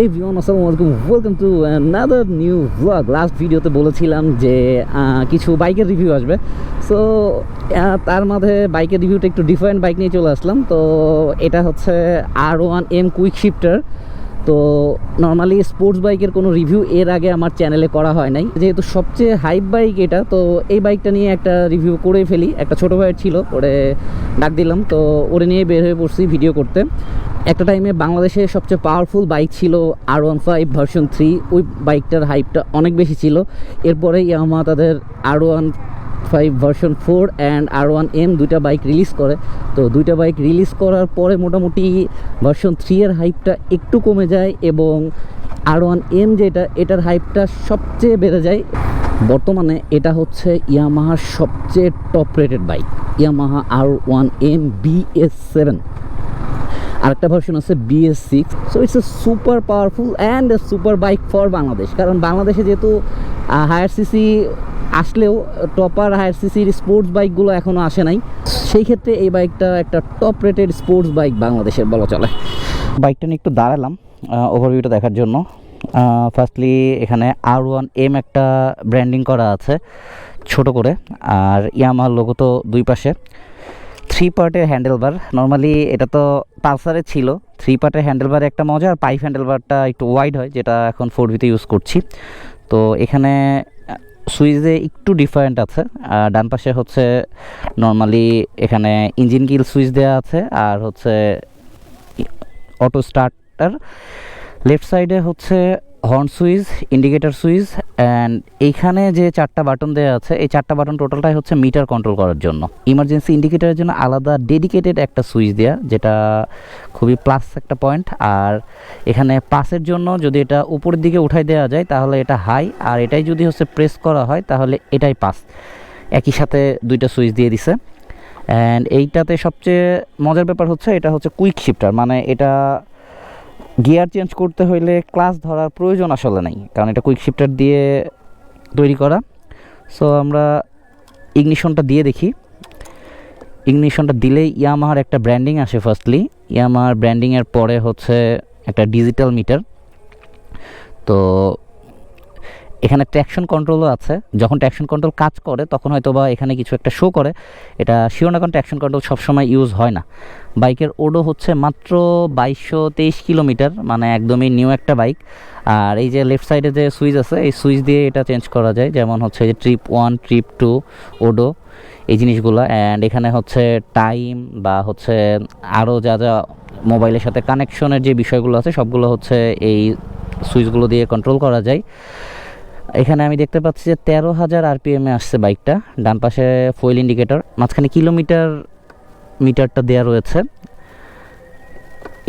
এই ভিওন আসসালামু আলাইকুম। Welcome to another new blog last ভিডিওতে বলেছিলাম যে কিছু বাইকের রিভিউ আসবে। সো তার মাঝে বাইকের রিভিউটা একটু ডিফারেন্ট বাইক নিয়ে চলে আসলাম। তো এটা হচ্ছে R one M quick shifter তো নর্মালি স্পোর্টস বাইকের কোনো রিভিউ এর আগে আমার চ্যানেলে করা হয় নাই। যেহেতু সবচেয়ে হাইপ বাইক এটা, তো এই বাইকটা নিয়ে একটা রিভিউ করে ফেলি। একটা ছোটো ভাইয়ের ছিল, ওরে ডাক দিলাম, তো ওরে নিয়ে বের হয়ে পড়ছি ভিডিও করতে। একটা টাইমে বাংলাদেশে সবচেয়ে পাওয়ারফুল বাইক ছিল R one five version three ওই বাইকটার হাইপটা অনেক বেশি ছিল। এরপরে ইয়ামা তাদের R one five version four and R one M দুইটা বাইক রিলিজ করে। তো দুইটা বাইক রিলিজ করার পরে মোটামুটি ভার্সন থ্রি এর হাইপটা একটু কমে যায় এবং আর ওয়ান এম যেটা, এটার হাইপটা সবচেয়ে বেড়ে যায়। বর্তমানে এটা হচ্ছে ইয়ামাহার সবচেয়ে top rated bike Yamaha R one M BS seven আরেকটা ভার্সন আছে BS six so it's a super powerful and a super bike for Bangladesh কারণ বাংলাদেশে যেহেতু হায়ার সিসি আসলেও টপার হায়ার সিসির স্পোর্টস বাইকগুলো এখনও আসে নাই। সেই ক্ষেত্রে এই বাইকটা একটা টপ রেটেড স্পোর্টস বাইক বাংলাদেশের বলা চলে। বাইকটা নিয়ে একটু দাঁড়ালাম ওভারভিউটা দেখার জন্য। ফার্স্টলি এখানে আর ওয়ান এম একটা ব্র্যান্ডিং করা আছে, ছোট করে। আর ইয়ামার লোগো তো দুই পাশে। থ্রি পার্টের হ্যান্ডেলবার নর্মালি এটা তো পালসারে ছিল। থ্রি পার্টের হ্যান্ডেলবার একটা মজা, আর পাইপ হ্যান্ডেলবারটা একটু ওয়াইড হয়, যেটা এখন ফোর ভিতে ইউজ করছি। তো এখানে সুইচে একটু ডিফারেন্ট আছে। ডান পাশে হচ্ছে নর্মালি এখানে ইঞ্জিন কিল সুইচ দেওয়া আছে, আর হচ্ছে অটো স্টার্টার লেফট সাইডে হচ্ছে horn switch indicator switch and এইখানে যে চারটা বাটন দেওয়া আছে, এই চারটা বাটন টোটালটাই হচ্ছে মিটার কন্ট্রোল করার জন্য। ইমার্জেন্সি ইন্ডিকেটরের জন্য আলাদা ডেডিকেটেড একটা সুইচ দেওয়া যেটা খুবই প্লাস একটা পয়েন্ট আর এখানে পাসের জন্য যদি এটা উপরের দিকে উঠাই দেওয়া যায়, তাহলে এটা হাই আর এটাই যদি হচ্ছে প্রেস করা হয়, তাহলে এটাই পাস একই সাথে দুইটা সুইচ দিয়ে দিছে। অ্যান্ড এইটাতে সবচেয়ে মজার ব্যাপার হচ্ছে, এটা হচ্ছে কুইক শিফটার মানে এটা গিয়ার চেঞ্জ করতে হইলে ক্লাস ধরার প্রয়োজন আসলে নাই, কারণ এটা কুইক শিফটার দিয়ে তৈরি করা। সো আমরা ইগনিশনটা দিয়ে দেখি। ইগনিশনটা দিলেই ইয়ামাহার একটা ব্র্যান্ডিং আসে ফার্স্টলি ইয়ামাহার ব্র্যান্ডিংয়ের পরে হচ্ছে একটা ডিজিটাল মিটার তো এখানে ট্র্যাকশন কন্ট্রোলও আছে। যখন ট্র্যাকশন কন্ট্রোল কাজ করে, তখন হয়তো বা এখানে কিছু একটা শো করে। এটা শিওর কারণ ট্র্যাকশন কন্ট্রোল সবসময় ইউজ হয় না। বাইকের ওডো হচ্ছে মাত্র বাইশশো তেইশ কিলোমিটার মানে একদমই নিউ একটা বাইক আর এই যে লেফট সাইডে যে সুইচ আছে, এই সুইচ দিয়ে এটা চেঞ্জ করা যায়। যেমন হচ্ছে যে trip one trip two odo, এই জিনিসগুলো। অ্যান্ড এখানে হচ্ছে টাইম বা হচ্ছে আরও যা যা মোবাইলের সাথে কানেকশনের যে বিষয়গুলো আছে, সবগুলো হচ্ছে এই সুইচগুলো দিয়ে কন্ট্রোল করা যায়। এখানে আমি দেখতে পাচ্ছি যে তেরো হাজার আরপিএমে আসছে বাইকটা। ডান পাশে ফুয়েল ইন্ডিকেটর মাঝখানে কিলোমিটার মিটারটা দেওয়া রয়েছে।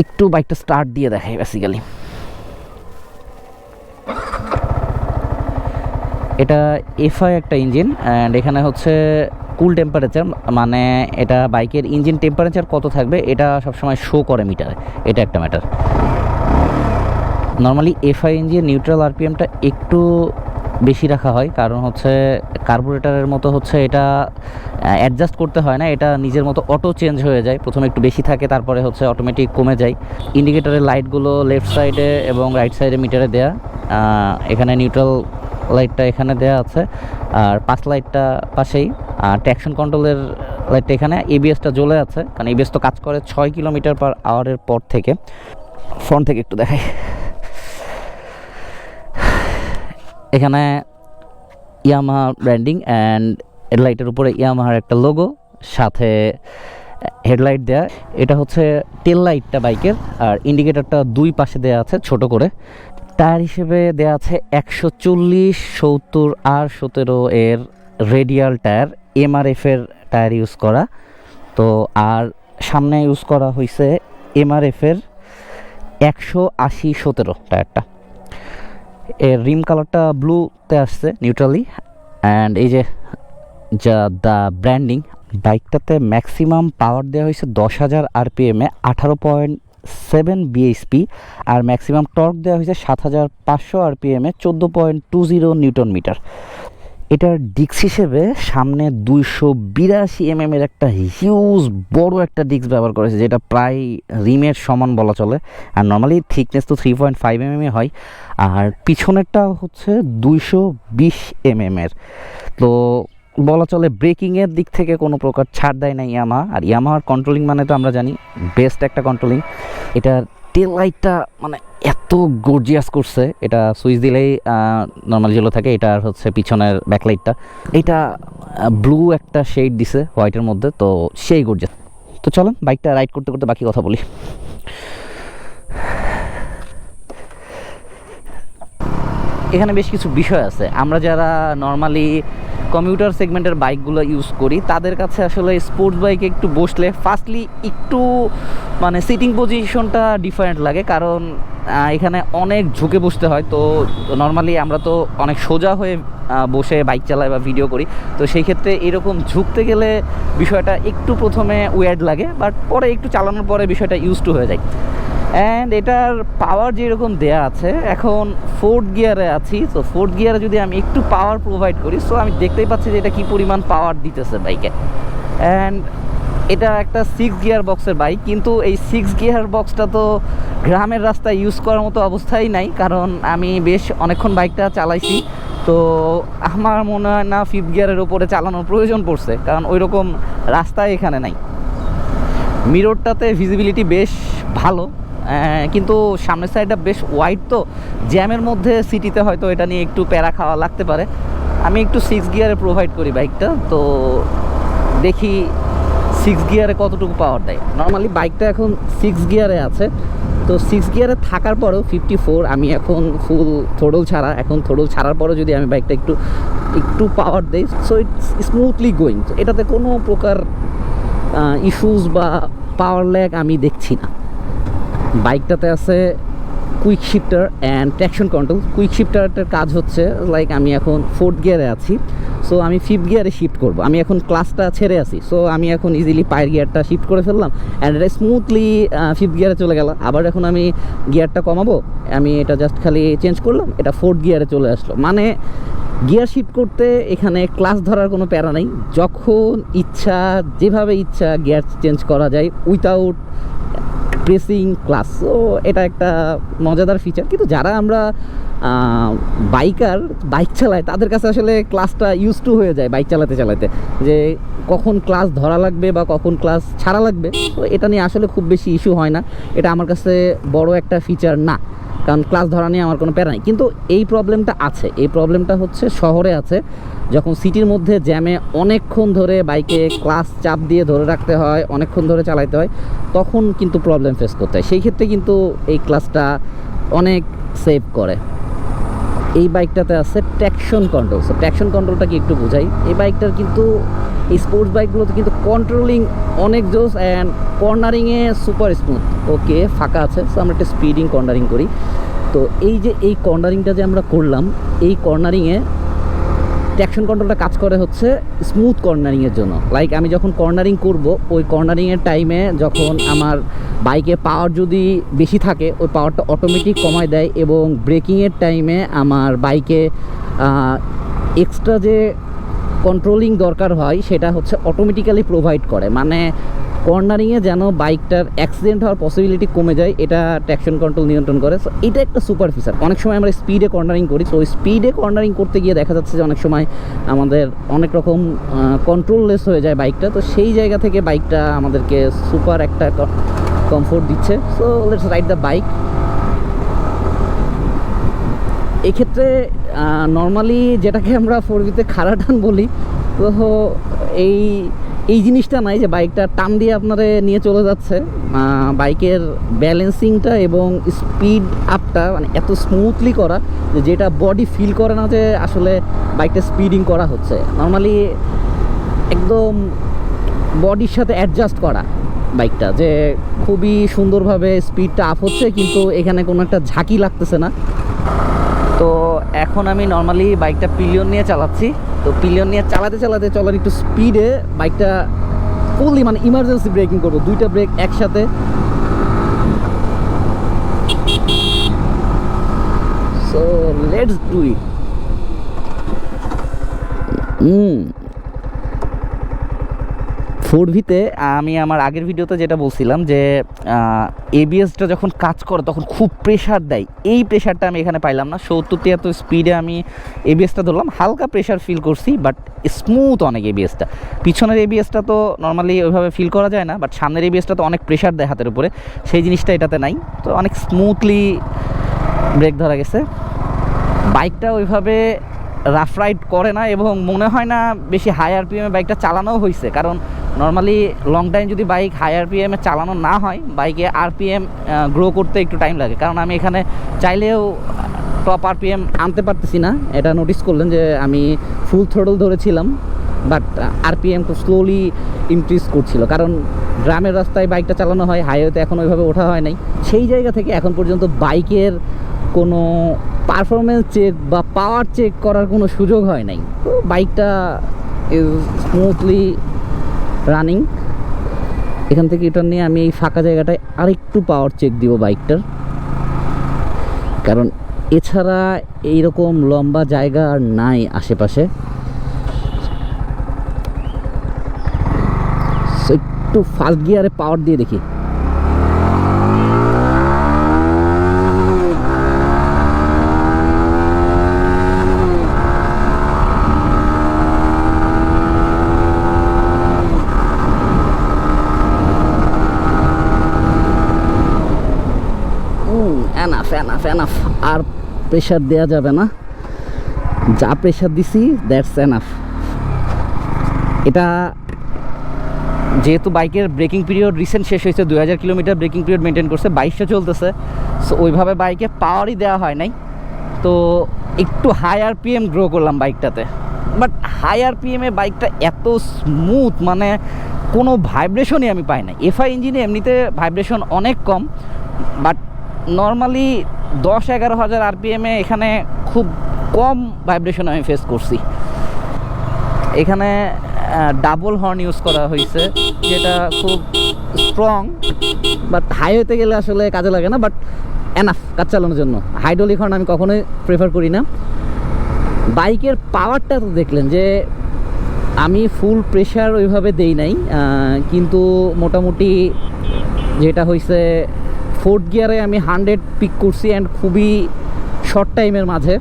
একটু বাইকটা স্টার্ট দিয়ে দেখাই বেসিক্যালি এটা এফআই একটা ইঞ্জিন অ্যান্ড এখানে হচ্ছে কুল টেম্পারেচার মানে এটা বাইকের ইঞ্জিন টেম্পারেচার কত থাকবে, এটা সবসময় শো করে মিটারে এটা একটা matter normally FI engine neutral আরপিএমটা একটু বেশি রাখা হয়। কারণ হচ্ছে কার্বোরেটারের মতো হচ্ছে এটা অ্যাডজাস্ট করতে হয় না। এটা নিজের মতো অটো চেঞ্জ হয়ে যায়। প্রথমে একটু বেশি থাকে, তারপরে হচ্ছে অটোমেটিক কমে যায়। ইন্ডিকেটারের লাইটগুলো লেফট সাইডে এবং রাইট সাইডে মিটারে দেয়া। এখানে নিউট্রাল লাইটটা এখানে দেয়া আছে। আর পাঁচ লাইটটা পাশেই। আর ট্যাকশন কন্ট্রোলের লাইটটা এখানে। এবিএসটা জ্বলে আছে। কারণ এবিএস তো কাজ করে ছয় কিলোমিটার পার আওয়ারের পর থেকে। ফ্রন্ট থেকে একটু দেখাই। এখানে ইয়ামাহা ব্র্যান্ডিং অ্যান্ড হেডলাইটের উপরে ইয়ামাহার একটা লোগো সাথে হেডলাইট দেয়া। এটা হচ্ছে টেল লাইটটা বাইকের, আর ইন্ডিকেটারটা দুই পাশে দেয়া আছে ছোট করে। টায়ার হিসেবে দেয়া আছে একশো চল্লিশ, সত্তর আর সতেরো এর রেডিয়াল টায়ার এমআরএফের টায়ার ইউজ করা। তো আর সামনে ইউজ করা হয়েছে এমআরএফের একশো আশি সতেরো টায়ারটা। এর রিম কালারটা ব্লুতে আসছে নিউট্রালি অ্যান্ড এই যে যা দ্য ব্র্যান্ডিং বাইকটাতে ম্যাক্সিমাম পাওয়ার দেওয়া হয়েছে দশ হাজার আরপিএমে আঠারো পয়েন্ট সেভেন বিএসপি আর ম্যাক্সিমাম টর্ক দেওয়া হয়েছে সাত হাজার পাঁচশো আরপিএমে চোদ্দ point two zero newton meter এটার ডিক্স হিসেবে সামনে দুইশো বিরাশি এম এর একটা হিউজ বড় একটা ডিক্স ব্যবহার করেছে, যেটা প্রায় রিমের সমান বলা চলে। আর নর্মালি থিকনেস তো থ্রি পয়েন্ট ফাইভ এম এ হয়। আর পিছনেরটা হচ্ছে দুইশো বিশ এম এর। তো বলা চলে ব্রেকিংয়ের দিক থেকে কোনো প্রকার ছাড় দেয় না ইয়ামা। আর ইয়ামার কন্ট্রোলিং মানে তো আমরা জানি বেস্ট একটা কন্ট্রোলিং এটার টেল লাইটটা মানে এত গর্জিয়াস করছে। এটা সুইচ দিলেই নর্মালি যেগুলো থাকে, এটার হচ্ছে পিছনের ব্যাকলাইটটা এটা ব্লু একটা শেড দিছে হোয়াইটের মধ্যে, তো সেই গর্জিয়াস তো চলো বাইকটা রাইড করতে করতে বাকি কথা বলি। এখানে বেশ কিছু বিষয় আছে। আমরা যারা নর্মালি কমিউটার সেগমেন্টের বাইকগুলো ইউজ করি, তাদের কাছে আসলে স্পোর্টস বাইকে একটু বসলে ফার্স্টলি একটু মানে সিটিং পজিশনটা ডিফারেন্ট লাগে, কারণ এখানে অনেক ঝুঁকে বসতে হয়। তো নর্মালি আমরা তো অনেক সোজা হয়ে বসে বাইক চালাই বা ভিডিও করি। তো সেই ক্ষেত্রে এরকম ঝুঁকতে গেলে বিষয়টা একটু প্রথমে ওয়ার্ড লাগে বাট পরে একটু চালানোর পরে বিষয়টা ইউজ টু হয়ে যায়। অ্যান্ড এটার পাওয়ার যেরকম দেয়া আছে, এখন ফোর্থ গিয়ারে আছি। তো ফোর্থ গিয়ারে যদি আমি একটু পাওয়ার প্রোভাইড করি সো আমি দেখতেই পাচ্ছি যে এটা কী পরিমাণ পাওয়ার দিতেছে বাইকে অ্যান্ড এটা একটা সিক্স গিয়ার বক্সের বাইক কিন্তু এই সিক্স গিয়ার বক্সটা তো গ্রামের রাস্তায় ইউজ করার মতো অবস্থাই নাই, কারণ আমি বেশ অনেকক্ষণ বাইকটা চালাইছি। তো আমার মনে হয় না ফিফথ গিয়ারের ওপরে চালানোর প্রয়োজন পড়ছে, কারণ ওই রকম রাস্তায় এখানে নাই। মিররটাতে ভিজিবিলিটি বেশ ভালো কিন্তু সামনের সাইডটা বেশ ওয়াইড তো জ্যামের মধ্যে সিটিতে হয়তো এটা নিয়ে একটু প্যারা খাওয়া লাগতে পারে। আমি একটু সিক্স গিয়ারে প্রোভাইড করি বাইকটা তো দেখি সিক্স গিয়ারে কতটুকু পাওয়ার দেয়? নর্মালি বাইকটা এখন সিক্স গিয়ারে আছে। তো সিক্স গিয়ারে থাকার পরেও ফিফটি ফোর আমি এখন ফুল থোড়ল ছাড়া, এখন থোড়ল ছাড়ার পরেও যদি আমি বাইকটা একটু একটু পাওয়ার দেই সো ইটস স্মুথলি গোয়িং এটাতে কোনো প্রকার ইস্যুস বা পাওয়ার ল্যাগ আমি দেখছি না। বাইকটাতে আছে quick shifter and traction control quick শিফটারটার কাজ হচ্ছে লাইক আমি এখন ফোর্থ গিয়ারে আছি। সো আমি ফিফথ গিয়ারে শিফট করব। আমি এখন ক্লাসটা ছেড়ে আছি। সো আমি এখন ইজিলি পায়ের গিয়ারটা শিফট করে ফেললাম অ্যান্ড এটা স্মুথলি ফিফথ গিয়ারে চলে গেল। আবার এখন আমি গিয়ারটা কমাবো। আমি এটা জাস্ট খালি চেঞ্জ করলাম, এটা ফোর্থ গিয়ারে চলে আসলো। মানে গিয়ার শিফট করতে এখানে ক্লাস ধরার কোনো প্যারা নেই। যখন ইচ্ছা, যেভাবে ইচ্ছা গিয়ার চেঞ্জ করা যায় উইথাউট প্রেসিং ক্লাস সো এটা একটা মজাদার ফিচার কিন্তু যারা আমরা বাইকার বাইক চালায় তাদের কাছে আসলে ক্লাসটা ইউজ টু হয়ে যায় বাইক চালাতে চালাতে। যে কখন ক্লাস ধরা লাগবে বা কখন ক্লাস ছাড়া লাগবে। তো এটা নিয়ে আসলে খুব বেশি ইস্যু হয় না। এটা আমার কাছে বড় একটা ফিচার না। কারণ ক্লাস ধরা নিয়ে আমার কোনো প্যারা নেই। কিন্তু এই প্রবলেমটা আছে। এই প্রবলেমটা হচ্ছে শহরে আছে, যখন সিটির মধ্যে জ্যামে অনেকক্ষণ ধরে বাইকে ক্লাস চাপ দিয়ে ধরে রাখতে হয়, অনেকক্ষণ ধরে চালাইতে হয়, তখন কিন্তু প্রবলেম ফেস করতে হয়। সেই ক্ষেত্রে কিন্তু এই ক্লাসটা অনেক সেভ করে। এই বাইকটাতে আছে ট্যাকশন কন্ট্রোল ট্যাকশন কন্ট্রোলটা কি একটু বোঝাই? এই বাইকটার কিন্তু এই স্পোর্টস বাইকগুলোতে কিন্তু কন্ট্রোলিং অনেক জোস অ্যান্ড কর্নারিংয়ে সুপার স্মুথ ওকে ফাঁকা আছে সো আমরা একটা স্পিডিং কর্নারিং করি। তো এই যে এই কর্নারিংটা যে আমরা করলাম, এই কর্নারিংয়ে ট্র্যাকশন কন্ট্রোলটা কাজ করে হচ্ছে স্মুথ কর্নারিংয়ের জন্য। লাইক আমি যখন কর্নারিং করব, ওই কর্নারিংয়ের টাইমে যখন আমার বাইকে পাওয়ার যদি বেশি থাকে, ওই পাওয়ারটা অটোমেটিক কমায় দেয় এবং ব্রেকিংয়ের টাইমে আমার বাইকে এক্সট্রা যে কন্ট্রোলিং দরকার হয়, সেটা হচ্ছে অটোমেটিক্যালি প্রোভাইড করে। মানে কর্নারিংয়ে যেন বাইকটার অ্যাক্সিডেন্ট হওয়ার পসিবিলিটি কমে যায়, এটা ট্র্যাকশন কন্ট্রোল নিয়ন্ত্রণ করে। সো এটা একটা সুপার ফিচার অনেক সময় আমরা স্পিডে কর্নারিং করি। তো স্পিডে কর্নারিং করতে গিয়ে দেখা যাচ্ছে যে অনেক সময় আমাদের অনেক রকম কন্ট্রোললেস হয়ে যায় বাইকটা তো সেই জায়গা থেকে বাইকটা আমাদেরকে সুপার একটা কমফোর্ট দিচ্ছে। So let's ride the bike এক্ষেত্রে নর্মালি যেটাকে আমরা ফোর বিতে খাড়া টান বলি, তো এই এই জিনিসটা নাই যে বাইকটা টান দিয়ে আপনারে নিয়ে চলে যাচ্ছে। বাইকের ব্যালেন্সিংটা এবং স্পিড আপটা মানে এত স্মুথলি করা যে যেটা বডি ফিল করে না যে আসলে বাইকটা স্পিডিং করা হচ্ছে। নর্মালি একদম বডির সাথে অ্যাডজাস্ট করা বাইকটা যে খুবই সুন্দরভাবে স্পিডটা আপ হচ্ছে, কিন্তু এখানে কোনো একটা ঝাঁকি লাগতেছে না। তো এখন আমি নর্মালি বাইকটা পিলিয়ন নিয়ে চালাচ্ছি। তো পিলিয়ন নিয়ে চালাতে চালাতে চলার একটু স্পিডে বাইকটা ফুললি মানে ইমার্জেন্সি ব্রেকিং করব। দুইটা ব্রেক একসাথে। So let's do it four ভিতে আমি আমার আগের ভিডিওতে যেটা বলছিলাম যে এবিএসটা যখন কাজ করে তখন খুব প্রেশার দেয়। এই প্রেশারটা আমি এখানে পাইলাম না। সত্তর তিয়াত্তর স্পিডে আমি এবিএসটা ধরলাম। হালকা প্রেশার ফিল করছি বাট স্মুথ অনেক এবিএসটা পিছনের এবিএসটা তো নর্মালি ওইভাবে ফিল করা যায় না বাট সামনের এবিএসটা তো অনেক প্রেশার দেয় হাতের উপরে। সেই জিনিসটা এটাতে নাই। তো অনেক স্মুথলি ব্রেক ধরা গেছে। বাইকটা ওইভাবে রাফ রাইড করে না এবং মনে হয় না বেশি হাই আরপিএমে বাইকটা চালানোও হয়েছে কারণ নর্মালি লং টাইম যদি বাইক হাই আরপিএমে চালানো না হয় বাইকে আরপিএম গ্রো করতে একটু টাইম লাগে। কারণ আমি এখানে চাইলেও টপ আরপিএম আনতে পারতেছি না। এটা নোটিস করলেন যে আমি ফুল থ্রোডল ধরেছিলাম বাট আরপিএম খুব স্লোলি ইনক্রিজ করছিল। কারণ গ্রামের রাস্তায় বাইকটা চালানো হয় হাইওয়েতে এখন ওইভাবে ওঠা হয় নাই। সেই জায়গা থেকে এখন পর্যন্ত বাইকের কোনো পারফরমেন্স চেক বা পাওয়ার চেক করার কোনো সুযোগ হয় নাই। তো বাইকটা ইজ স্মুথলি রানিং এখান থেকে এটা নিয়ে আমি এই ফাঁকা জায়গাটায় আরেকটু পাওয়ার চেক দিব বাইকটার কারণ এছাড়া এইরকম লম্বা জায়গা আর নাই আশেপাশে। একটু ফার্স্ট গিয়ারে পাওয়ার দিয়ে দেখি। এনাফ এনাফ আর প্রেশার দেওয়া যাবে না। যা প্রেশার দিছি দ্যাটস এনাফ এটা যেহেতু বাইকের ব্রেকিং পিরিয়ড রিসেন্ট শেষ হয়েছে, দুই হাজার কিলোমিটার ব্রেকিং পিরিয়ড মেনটেন করছে, বাইশটা চলতেছে। সো ওইভাবে বাইকে পাওয়ারই দেওয়া হয় নাই। তো, একটু হাই আরপিএম গ্রো করলাম বাইকটাতে। বাট হাই আরপিএমে বাইকটা এত স্মুথ মানে কোনো ভাইব্রেশনই আমি পাই না এফআই ইঞ্জিনে এমনিতে ভাইব্রেশন অনেক কম বাট নর্মালি দশ এগারো হাজার আরপিএমে এখানে খুব কম ভাইব্রেশন আমি ফেস করছি। এখানে ডাবল হর্ন ইউজ করা হয়েছে, যেটা খুব স্ট্রং বাট হাইওয়েতে গেলে আসলে কাজে লাগে না বাট এনাফ কাজ চালানোর জন্য। হাইড্রোলিক হর্ন আমি কখনোই প্রেফার করি না। বাইকের পাওয়ারটা তো দেখলেন যে, আমি ফুল প্রেশার ওইভাবে দেই নাই কিন্তু মোটামুটি যেটা হয়েছে ফোর্থ গিয়ারে আমি হান্ড্রেড পিক করছি অ্যান্ড খুবই শর্ট টাইমের মাঝে।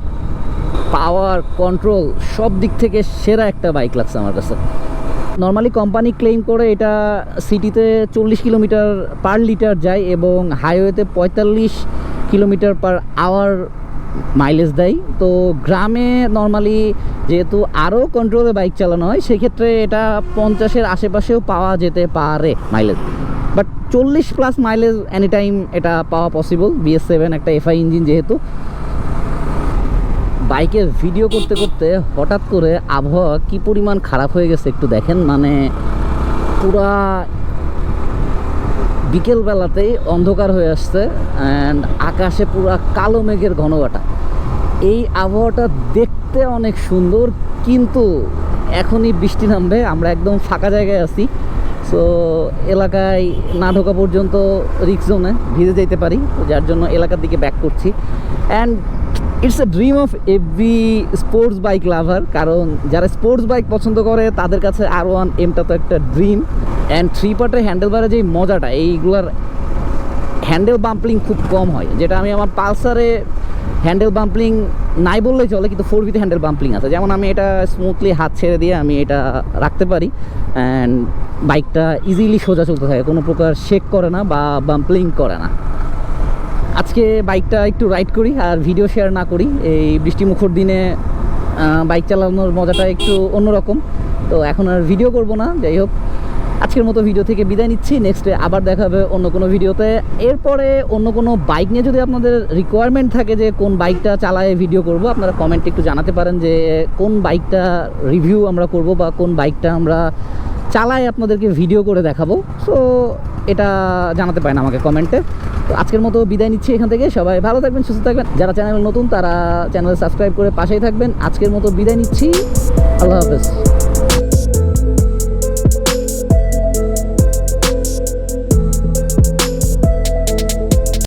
পাওয়ার কন্ট্রোল সব দিক থেকে সেরা একটা বাইক লাগছে আমার কাছে। নর্মালি কোম্পানি ক্লেম করে এটা সিটিতে চল্লিশ কিলোমিটার পার লিটার যায় এবং হাইওয়েতে পঁয়তাল্লিশ কিলোমিটার পার আওয়ার মাইলেজ দেয়। তো গ্রামে নর্মালি যেহেতু আরও কন্ট্রোলে বাইক চালানো হয়, সেক্ষেত্রে এটা পঞ্চাশের আশেপাশেও পাওয়া যেতে পারে মাইলেজ চল্লিশ প্লাস মাইলেজ এনি টাইম এটা পাওয়া পসিবল বিএস সেভেন একটা এফআই ইঞ্জিন যেহেতু। বাইকের ভিডিও করতে করতে হঠাৎ করে আবহাওয়া কি পরিমাণ খারাপ হয়ে গেছে একটু দেখেন। মানে পুরা বিকেলবেলাতেই অন্ধকার হয়ে আসছে অ্যান্ড আকাশে পুরা কালো মেঘের ঘনঘটা। এই আবহাওয়াটা দেখতে অনেক সুন্দর, কিন্তু এখনই বৃষ্টি নামবে, আমরা একদম ফাঁকা জায়গায় আছি। সো এলাকায় না ঢোকা পর্যন্ত রিক্স জোনে ভিজে যেতে পারি, যার জন্য এলাকার দিকে ব্যাক করছি। And it's a dream of every sports bike lover কারণ যারা স্পোর্টস বাইক পছন্দ করে, তাদের কাছে আর ওয়ান এমটা তো একটা ড্রিম অ্যান্ড থ্রি পার্টের হ্যান্ডেলবারের যে মজাটা, এইগুলার হ্যান্ডেল বাম্পলিং খুব কম হয়। যেটা আমি আমার পালসারে হ্যান্ডেল বাম্পলিং নাই বললেই চলে, কিন্তু ফোর ভিতে হ্যান্ডেল বাম্পলিং আছে। যেমন আমি এটা স্মুথলি হাত ছেড়ে দিয়ে আমি এটা রাখতে পারি। অ্যান্ড বাইকটা ইজিলি সোজা চলতে থাকে, কোনো প্রকার শেক করে না বা বাম্পলিং করে না। আজকে বাইকটা একটু রাইড করি আর ভিডিও শেয়ার না করি। এই বৃষ্টিমুখর দিনে বাইক চালানোর মজাটা একটু অন্যরকম। তো এখন আর ভিডিও করব না, যাই হোক। আজকের মতো ভিডিও থেকে বিদায় নিচ্ছি। নেক্সটে আবার দেখা হবে অন্য কোনো ভিডিওতে এরপরে অন্য কোনো বাইক নিয়ে যদি আপনাদের রিকোয়ারমেন্ট থাকে যে কোন বাইকটা চালায় ভিডিও করব, আপনারা কমেন্টে একটু জানাতে পারেন যে কোন বাইকটা রিভিউ আমরা করব বা কোন বাইকটা আমরা চালায় আপনাদেরকে ভিডিও করে দেখাবো। সো এটা জানাতে পারেন আমাকে কমেন্টে তো আজকের মতো বিদায় নিচ্ছি এখান থেকে। সবাই ভালো থাকবেন, সুস্থ থাকবেন। যারা চ্যানেল নতুন, তারা চ্যানেল সাবস্ক্রাইব করে পাশেই থাকবেন। আজকের মতো বিদায় নিচ্ছি। আল্লাহ হাফেজ।